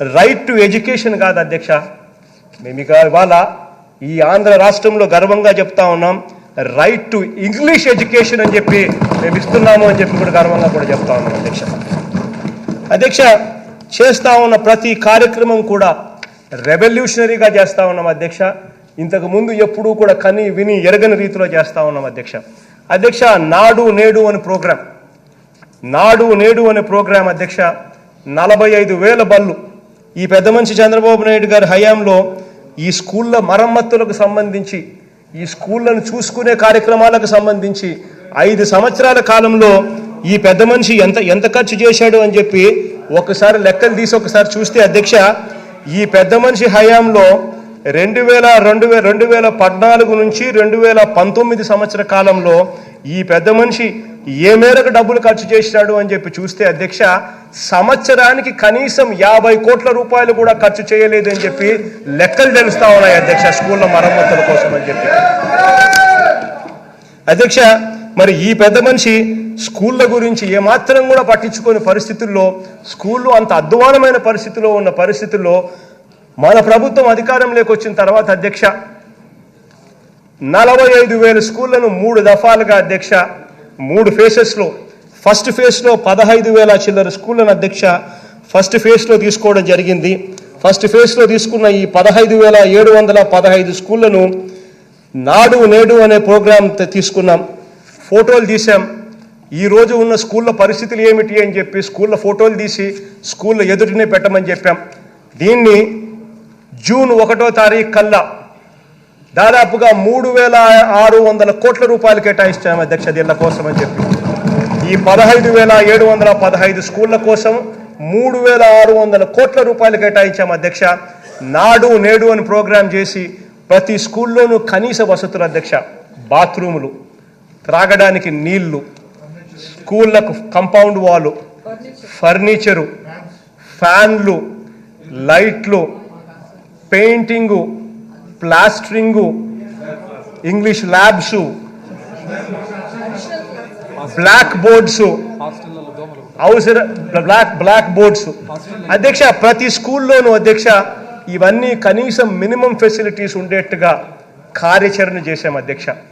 Right to education కాదు అధ్యక్ష. మేము ఇక ఇవాళ ఈ ఆంధ్ర రాష్ట్రంలో గర్వంగా చెప్తా ఉన్నాం. రైట్ టు ఇంగ్లీష్ ఎడ్యుకేషన్ అని చెప్పి మేము ఇస్తున్నాము అని చెప్పి కూడా గర్వంగా కూడా చెప్తా ఉన్నాం అధ్యక్ష. అధ్యక్ష చేస్తా ఉన్న ప్రతి కార్యక్రమం కూడా రెవల్యూషనరీగా చేస్తా ఉన్నాం అధ్యక్ష. ఇంతకు ముందు ఎప్పుడూ కూడా కని విని ఎరగని రీతిలో చేస్తా ఉన్నాం అధ్యక్ష. అధ్యక్ష నాడు నేడు అనే ప్రోగ్రాం. నాడు నేడు అనే ప్రోగ్రాం అధ్యక్ష. నలభై ఐదు వేల బళ్ళు ఈ పెద్ద మనిషి చంద్రబాబు నాయుడు గారి హయాంలో ఈ స్కూళ్ళ మరమ్మతులకు సంబంధించి ఈ స్కూళ్ళను చూసుకునే కార్యక్రమాలకు సంబంధించి ఐదు సంవత్సరాల కాలంలో ఈ పెద్ద మనిషి ఎంత ఎంత ఖర్చు చేశాడు అని చెప్పి ఒకసారి లెక్కలు తీసి ఒకసారి చూస్తే అధ్యక్ష ఈ పెద్ద మనిషి హయాంలో రెండు వేల రెండు వే రెండు వేల పద్నాలుగు నుంచి రెండు వేల పంతొమ్మిది సంవత్సర కాలంలో ఈ పెద్ద మనిషి ఏ మేరకు డబ్బులు ఖర్చు చేసినాడు అని చెప్పి చూస్తే అధ్యక్ష సంవత్సరానికి కనీసం యాభై కోట్ల రూపాయలు కూడా ఖర్చు చేయలేదు అని చెప్పి లెక్కలు తెలుస్తా ఉన్నాయి అధ్యక్ష స్కూళ్ళ మరమ్మతుల కోసం అని చెప్పి. అధ్యక్ష మరి ఈ పెద్ద మనిషి స్కూళ్ళ గురించి ఏమాత్రం కూడా పట్టించుకోని పరిస్థితుల్లో స్కూళ్ళు అంత అధ్వానమైన పరిస్థితిలో ఉన్న పరిస్థితుల్లో మన ప్రభుత్వం అధికారంలోకి వచ్చిన తర్వాత అధ్యక్ష నలభై ఐదు వేల స్కూళ్ళను మూడు దఫాలుగా అధ్యక్ష మూడు ఫేసెస్లో ఫస్ట్ ఫేజ్లో పదహైదు వేల చిల్లర స్కూళ్ళను అధ్యక్ష ఫస్ట్ ఫేజ్లో తీసుకోవడం జరిగింది. ఫస్ట్ ఫేజ్లో తీసుకున్న ఈ పదహైదు వేల ఏడు వందల పదహైదు స్కూళ్ళను నాడు నేడు అనే ప్రోగ్రాం తీసుకున్నాం. ఫోటోలు తీసాం ఈ రోజు ఉన్న స్కూళ్ళ పరిస్థితులు ఏమిటి అని చెప్పి స్కూళ్ళ ఫోటోలు తీసి స్కూళ్ళ ఎదుటినే పెట్టమని చెప్పాం. దీన్ని జూన్ ఒకటో తారీఖు కల్లా దాదాపుగా మూడు వేల ఆరు వందల కోట్ల రూపాయలు కేటాయించాము అధ్యక్ష దీళ్ళ కోసం అని చెప్పి. ఈ పదహైదు వేల ఏడు వందల పదహైదు స్కూళ్ళ కోసం మూడు వేల ఆరు వందల కోట్ల రూపాయలు కేటాయించాము అధ్యక్ష. నాడు నేడు అని ప్రోగ్రాం చేసి ప్రతి స్కూల్లోనూ కనీస వసతులు అధ్యక్ష. బాత్రూములు త్రాగడానికి నీళ్ళు స్కూళ్ళకు కంపౌండ్ వాలు ఫర్నిచరు ఫ్యాన్లు లైట్లు painting plastering English labs blackboards అవసర బ్లాక్ బ్లాక్ బోర్డ్స్ అధ్యక్ష ప్రతి స్కూల్లోనూ అధ్యక్ష ఇవన్నీ కనీసం మినిమం ఫెసిలిటీస్ ఉండేట్టుగా కార్యాచరణ చేశాం అధ్యక్ష.